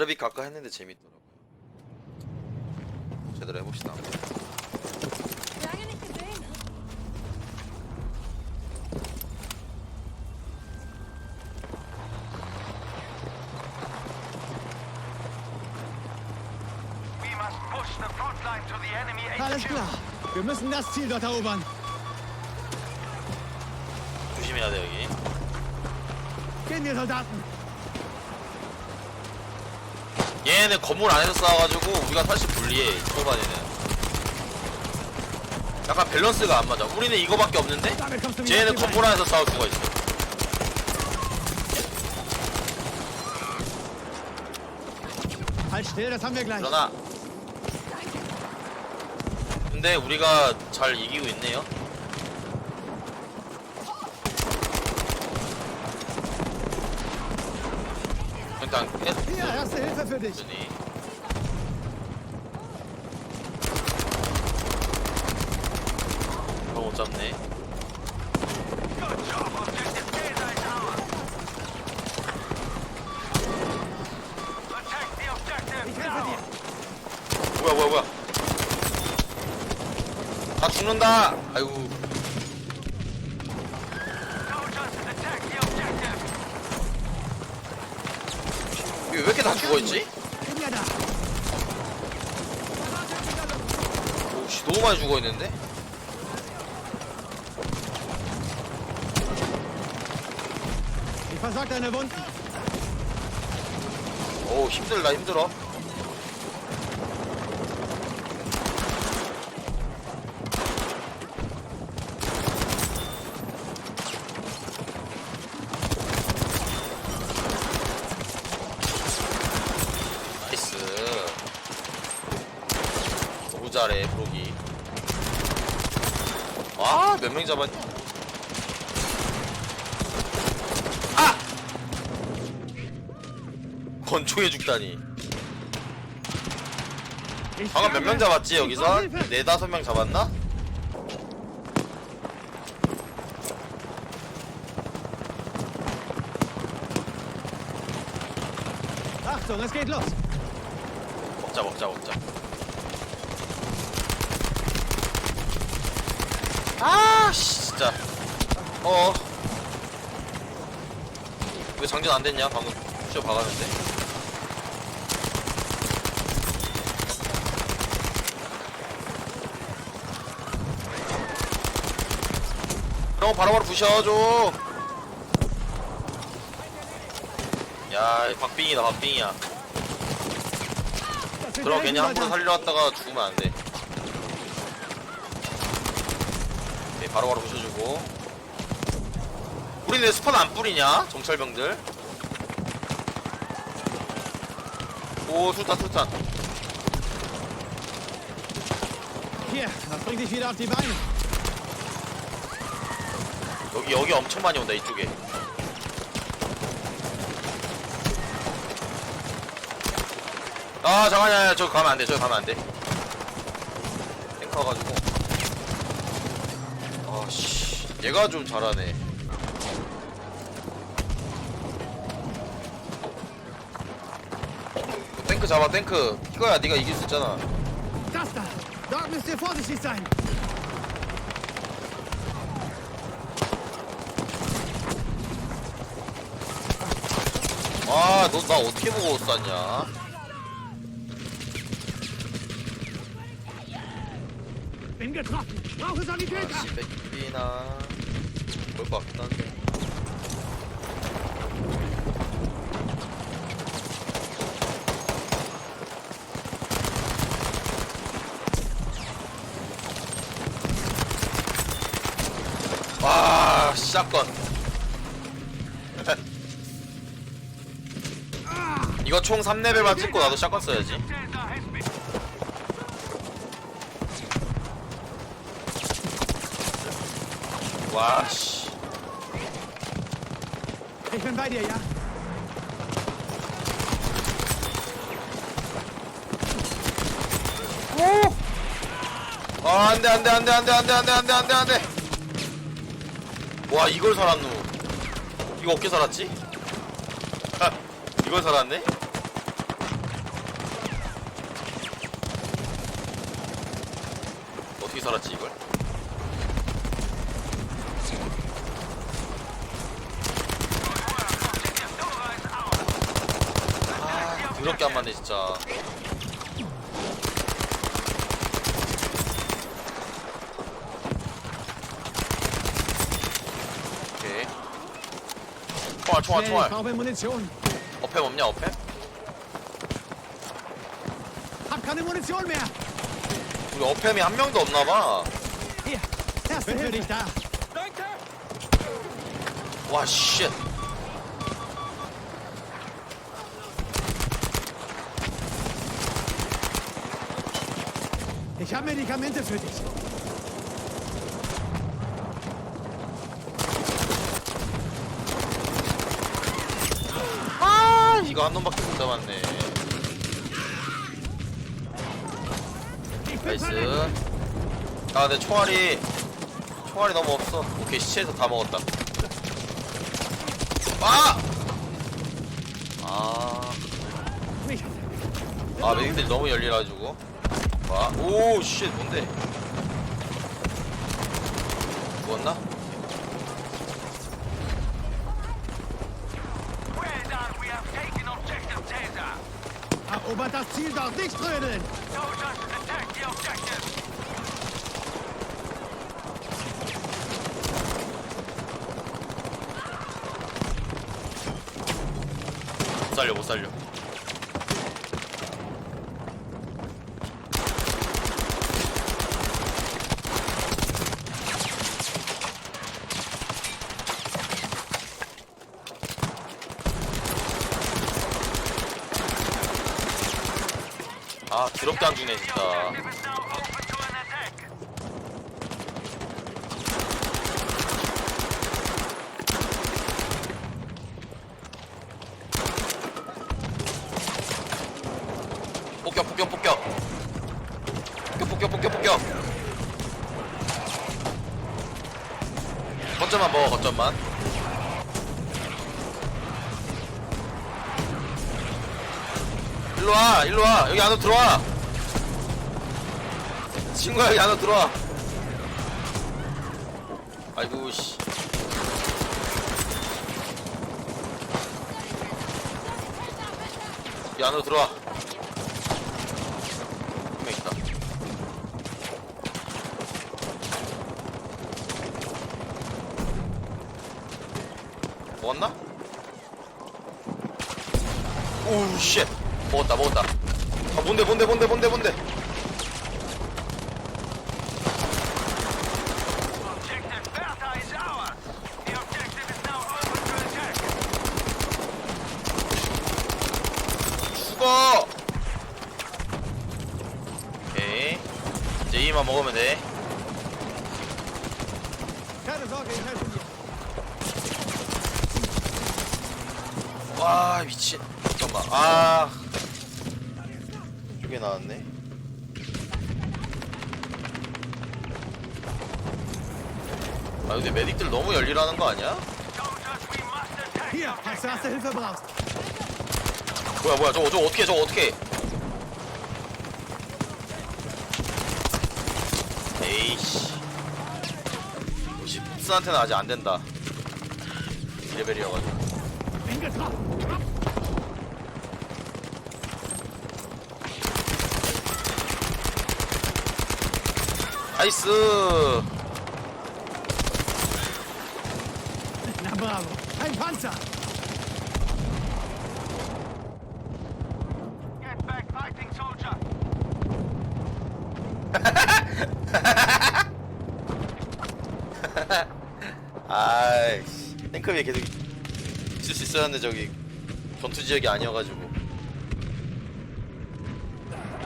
아르비 가까 했는데 재밌더라고요. 제대로 해봅시다. Lange nicht gesehen. We must push the front line to the enemy Alles HQ. klar. Wir müssen das Ziel dort erobern. 조심해야 돼 여기. Gehen wir, Soldaten. 얘네는 건물 안에서 싸워가지고 우리가 사실 불리해 초반에는. 약간 밸런스가 안 맞아. 우리는 이거밖에 없는데 die 건물 안에서 싸울 수가 있어. 그러나 근데 우리가 잘 이기고 있네요. Passa ele, Fafede. 준이 어, 못 잡네. 뭐야 뭐야 뭐야. 다 죽는다. 아이고. 뭐였지? 오씨 너무 많이 죽어있는데? 오 힘들다 힘들어 나이스. 너무 잘해 브로기. 와몇명 잡았냐? 아! 권총에 죽다니. 방금 몇 명. 잡았지 여기서? 네 다섯 명 잡았나? Los. 먹자 먹자 먹자. 아! 씨, 진짜. 어왜 장전 안 됐냐? 방금 쇼 박았는데. 그럼 바로바로 부셔줘. 야 박빙이다 박빙이야 그럼 괜히 함부로. 살리러 왔다가 죽으면 안 돼. 네, 바로바로 부셔주고. 우리는 왜 스폰 안 뿌리냐? 정찰병들. 오, 술탄, 술탄. Hier, das bringt dich wieder auf die Beine. 여기, 여기 엄청 많이 온다, 이쪽에. 아, 잠깐만, 저 가면 안 돼, 저 가면 안 돼. 탱크 와가지고. 아, 씨. 얘가 좀 잘하네. 탱크 잡아, 탱크. 이거야, 네가 이길 수 있잖아. Das da. Dort müsst ihr vorsichtig sein. 아, 너 나 어떻게 보고 쐈냐? Brauche Sanitäter. 아씨, 뺏기나. 볼것 같긴 한데. 와, 샷건. 이거 총 3레벨만 찍고 나도 샷건 써야지. 와, 씨. Ich bin 오! 아, 안 돼, 안 돼, 안 돼, 안 돼, 안 돼, 안 돼, 안 돼, 안 돼, 안 돼. 와, 이걸 살았노. 이거 어떻게 살았지? 아, 이걸 살았네? 어떻게 살았지, 이걸? 아 더럽게 안 맞네 진짜 오케이 총알 총알 총알 Munition. 어팸 없냐 어팸? Munition mehr. 우리 어팸이 한 명도 없나봐 Hier, erste Hilfe. dich da. 와 쉣. Ich habe Medikamente für dich. 아 이거 한 놈밖에 못 잡았네 나이스. 아 근데 총알이 총알이 너무 없어 오케이 시체에서 다 먹었다 아! 아. 아 메딕들이 너무 열리라가지고 와, 오, 쉣, 뭔데? 죽었나? Das Ziel nicht trödeln. 못 살려, 못 살려. 아, 더럽게 안 주네, 진짜. 폭격, 폭격, 폭격. 폭격, 폭격, 폭격, 폭격. 거점만 먹어, 거점만. 일로 와, 일로 와. 여기 안으로 들어와. 친구야, 여기 안으로 들어와. 아이고, 씨. 여기 안으로 들어와. 한 명 있다. 먹었나? 오우 쉣 먹었다 먹었다 아 뭔데 뭔데 뭔데 뭔데 뭔데 Objective Bertha is ours. The objective is now open to attack. 죽어 오케이 이제 이만 먹으면 돼 Keine Sorge, ich helfe dir. 와 미친 잠깐만 아 이쪽에 나왔네 아 근데 메딕들 너무 열일하는 거 아니야? Soldiers, we must du erste Hilfe brauchst. 뭐야 뭐야 저거 저거 어떻게 저거 어떻게 에이씨 역시 봅스한테는 아직 안 된다 이 레벨이어가지고 Bin getroffen. 나이스 Na bravo. Ein Panzer. Get back, fighting soldier. 아이씨 탱크 위에 계속 있을 수 있었는데 저기 전투 지역이 아니어가지고.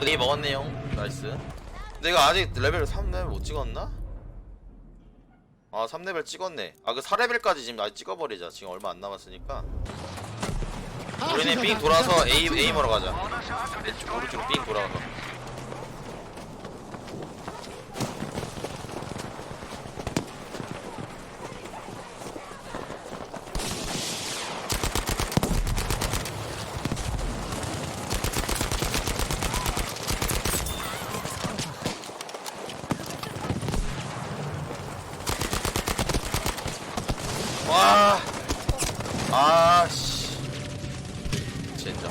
여기 먹었네요. 나이스. 근데 이거 아직 레벨 3레벨 못 찍었나? 아 3레벨 찍었네. 아 그 4레벨까지 지금 아직 찍어버리자. 지금 얼마 안 남았으니까. 우리는 삥 돌아서 A, 에이머로 가자. 오른쪽으로 삥 돌아 와. 아, 씨. 진짜.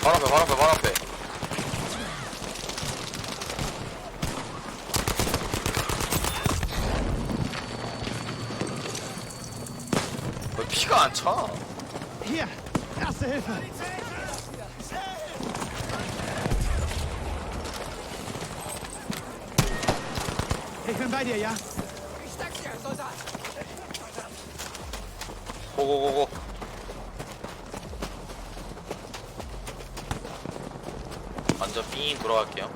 바람 앞에, 바람 앞에, 바람 앞에. 피가 안 차? Bin bei dir, ja? 고고고고. 완전 삥 돌아갈게요.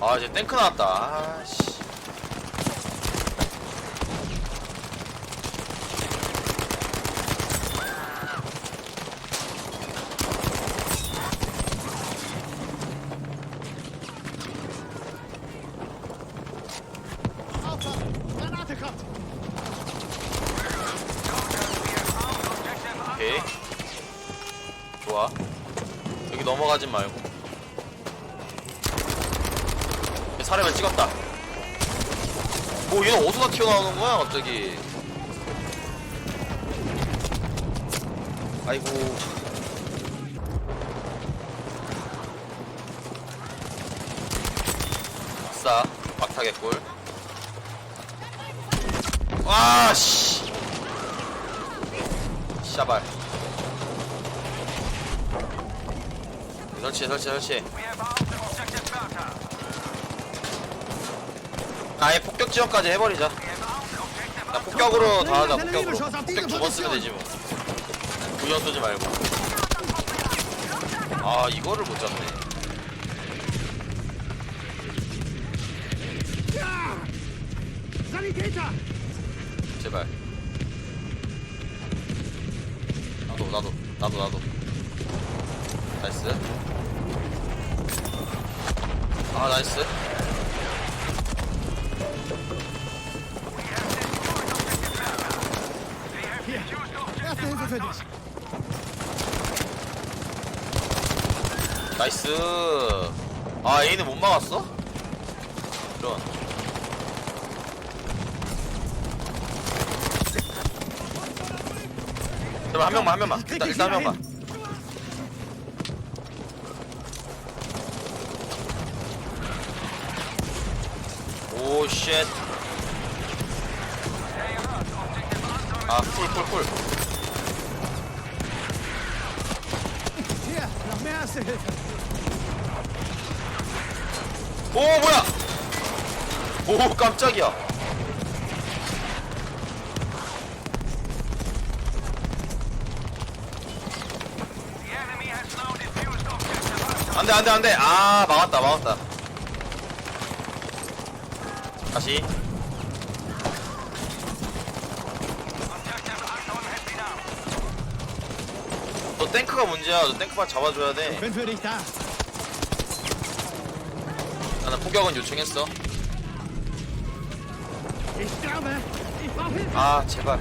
아 이제 탱크 나왔다. 아씨 Aufpassen! Granate kommt! 오케이 좋아 여기 넘어가진 말고 사례를 찍었다 오 얘는 어디서 다 튀어나오는 거야 갑자기? 아이고. 아싸 막타개꿀. 와씨. 샤발. 설치 설치 설치. 아예 폭격 지원까지 해버리자 나 폭격으로 다 하자 폭격으로. 폭격 두번 쓰면 되지 뭐. 구연 쏘지 말고. 아 이거를 못 잡네! 제발. 나도 나도 나도 나도. 나이스. 아 나이스 나이스. 아 A는 못 막았어? 이런. 제발 한 명만 한 명만. 일단, 일단 한 명만. 오쉣. 아풀풀풀 오 뭐야 오 깜짝이야. 안돼 안돼 안돼 아 막았다 막았다 다시. 너 탱크가 문제야 너 탱크만 잡아줘야 돼 Bin für dich da. 나는 포격은 요청했어. 아 제발.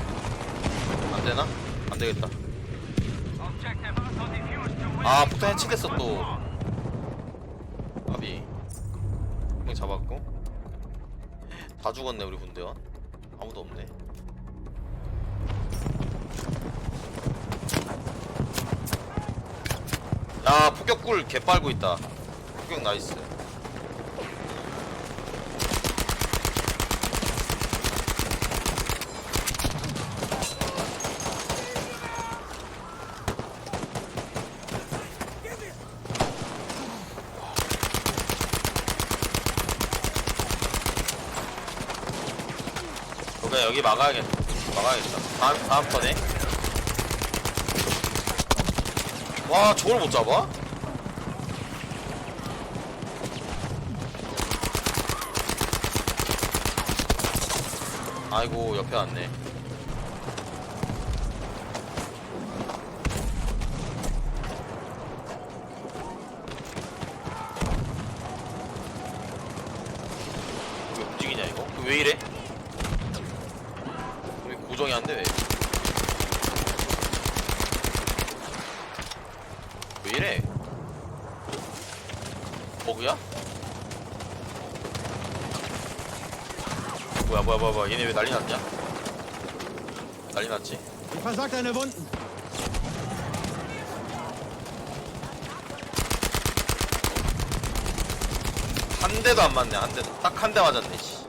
안되나? 안되겠다. 아 폭탄 해치겠어 또. 아비. 형 잡았고. 다 죽었네 우리 군대원 아무도 없네. 야 폭격꿀 개 빨고 있다. 폭격 나이스 그래 여기 막아야겠 막아야겠다. 다음 다음 턴에. 와 저걸 못 잡아? 아이고 옆에 왔네 왜 난리 났냐? 난리 났지? 한 대도 안 맞네, 한 대도. 딱 한 대 맞았네, 씨.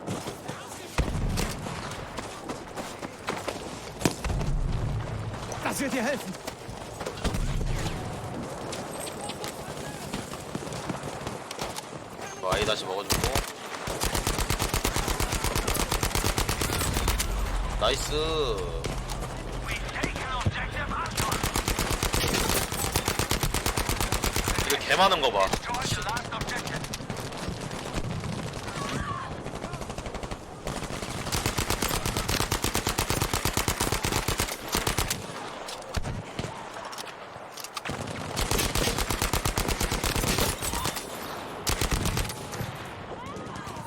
와이 뭐 다시 먹어주고. 나이스. 이거 개 많은 거봐 Destroyed the last objective.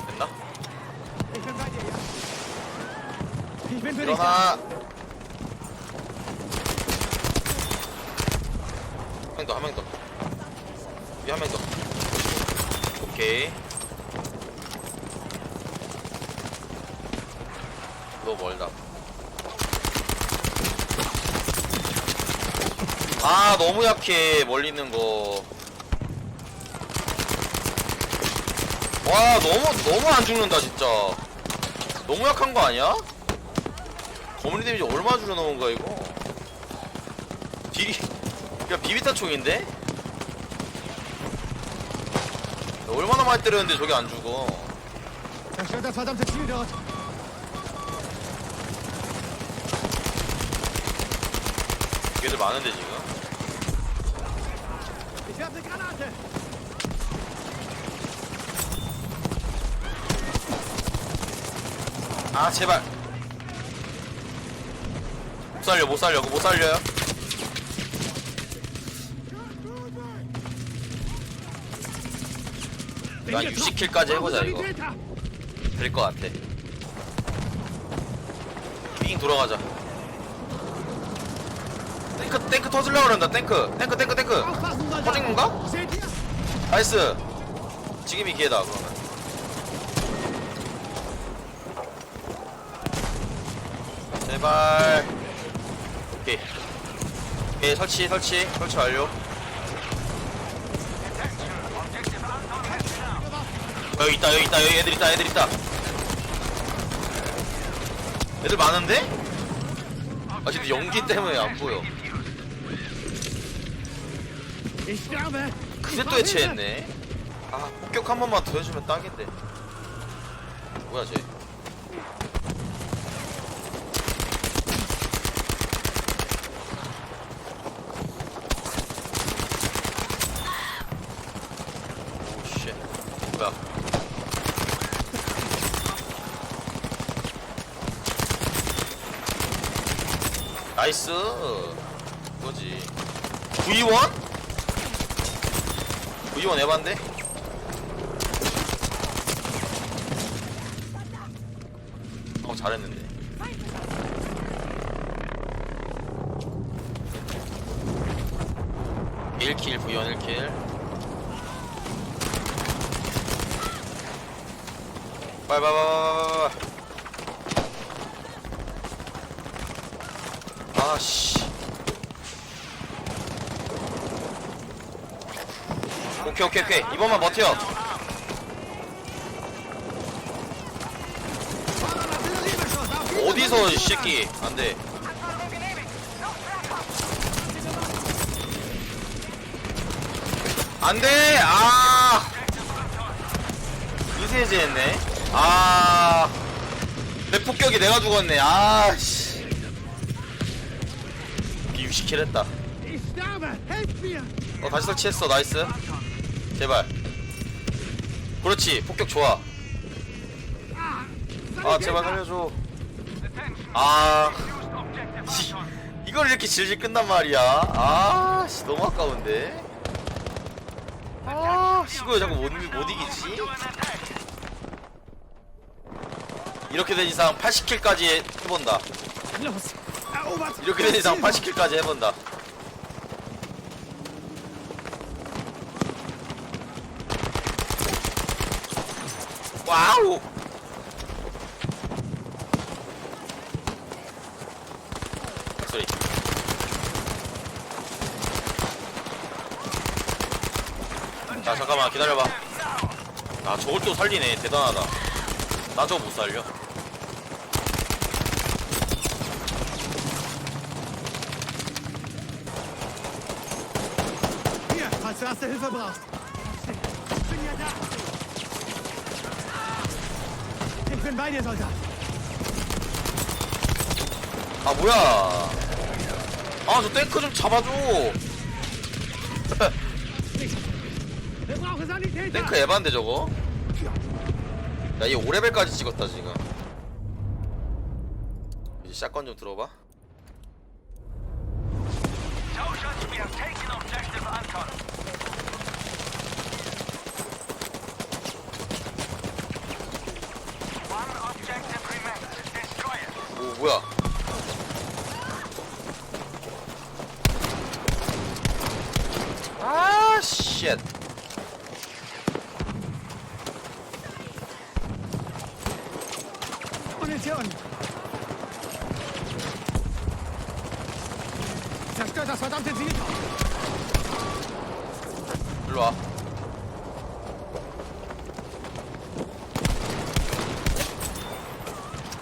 됐나? Ich bin bei dir, ja? Ich bin für dich da. 일어나 한 명 더 한 명더. 여기 한 명 더. 오케이. 너무 멀다. 아 너무 약해 멀리 있는 거 와 너무 너무 안 죽는다 진짜. 너무 약한 거 아니야? 거물리 데미지 얼마 줄여놓은 거야 이거 딜이 야 비비탄 총인데? 얼마나 많이 때렸는데 저게 안 죽어. 걔들 많은데 지금 Ich habe eine Granate. 아 제발 못 살려 못 살려 못 살려요? 나 60킬까지 해보자 이거. 될 것 같아. 삥 돌아가자. 탱크 탱크 터질려고 그런다 탱크. 탱크 탱크 탱크. 터진 건가? 나이스. 지금이 기회다 그러면. 제발 오케이 오케이 설치 설치 설치 완료 여기 있다 여기 있다 여기 애들 있다 애들 있다 애들 많은데? 아 근데 연기 때문에 안 보여. 그새 또 해체했네. 아, 폭격 한 번만 더 해주면 딱인데. 뭐야, 쟤. 오, 쉣. 뭐야. 나이스. 뭐지. V1? V1 에반데? 어 잘했는데 1킬 V1 1킬 빨빨빨빨빨빨 아씨 오케이 오케이 오케이. 이번만 버텨. 어디서 이 새끼? 안돼. 안돼! 아! 이세제 했네. 아. 백폭격이 내가 죽었네. 아씨. 비유시킬 했다. 어 다시 설치했어. 나이스 제발. 그렇지 폭격 좋아. 아 제발 살려줘. 아. 씨, 이걸 이렇게 질질 끝난 말이야? 아씨 너무 아까운데. 아씨 이거 자꾸 못, 이- 못 이기지? 이렇게 된 이상 80킬까지 해본다. 이렇게 된 이상 Ziel. 80킬까지 해본다 와우 소리 자 잠깐만 기다려봐 아 저걸 또 살리네 대단하다 나 저거 못 살려 Hier, falls du erste Hilfe brauchst. Ich bin ja da. Ich bin bei dir, Soldat. 아 뭐야 아 저 탱크 좀 잡아줘. 탱크 에반데 저거 야얘 5레벨까지 찍었다 지금 이제 샷건 좀 들어봐 아 쉣. Munition. Zerstört das verdammte Ziel. 일로 와.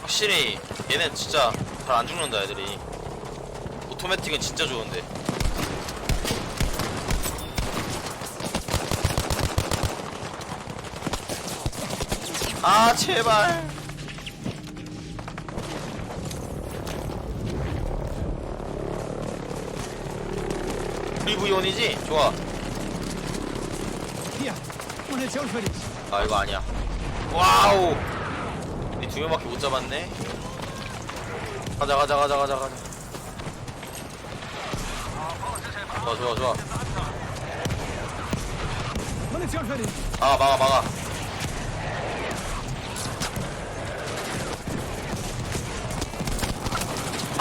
확실히 얘는 진짜 잘 안 죽는다 애들이. 오토매틱은 진짜 좋은데. 아 제발. 리브이온이지? 좋아. 아 이거 아니야 와우 이 두 명밖에 못 잡았네 가자 가자 가자 가자 가자 좋아 좋아 좋아. 막아 막아 막아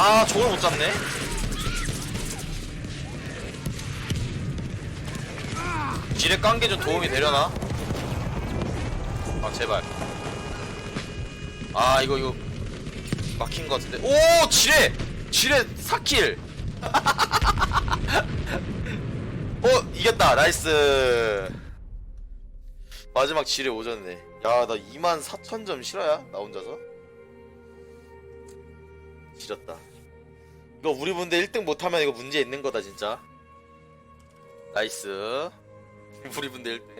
아 저걸 못 잡네. 지뢰 깐 게 좀 도움이 되려나? 아 제발. 아 이거 이거 막힌 것 같은데. 오 지뢰! 지뢰 4킬! 어 이겼다. 나이스. 마지막 지뢰 오졌네. 야 나 2만 4천 점 실화야? 나 혼자서? 지렸다 이거 우리 분들 1등 못하면 이거 문제 있는 거다 진짜. 나이스. 우리 분들 1등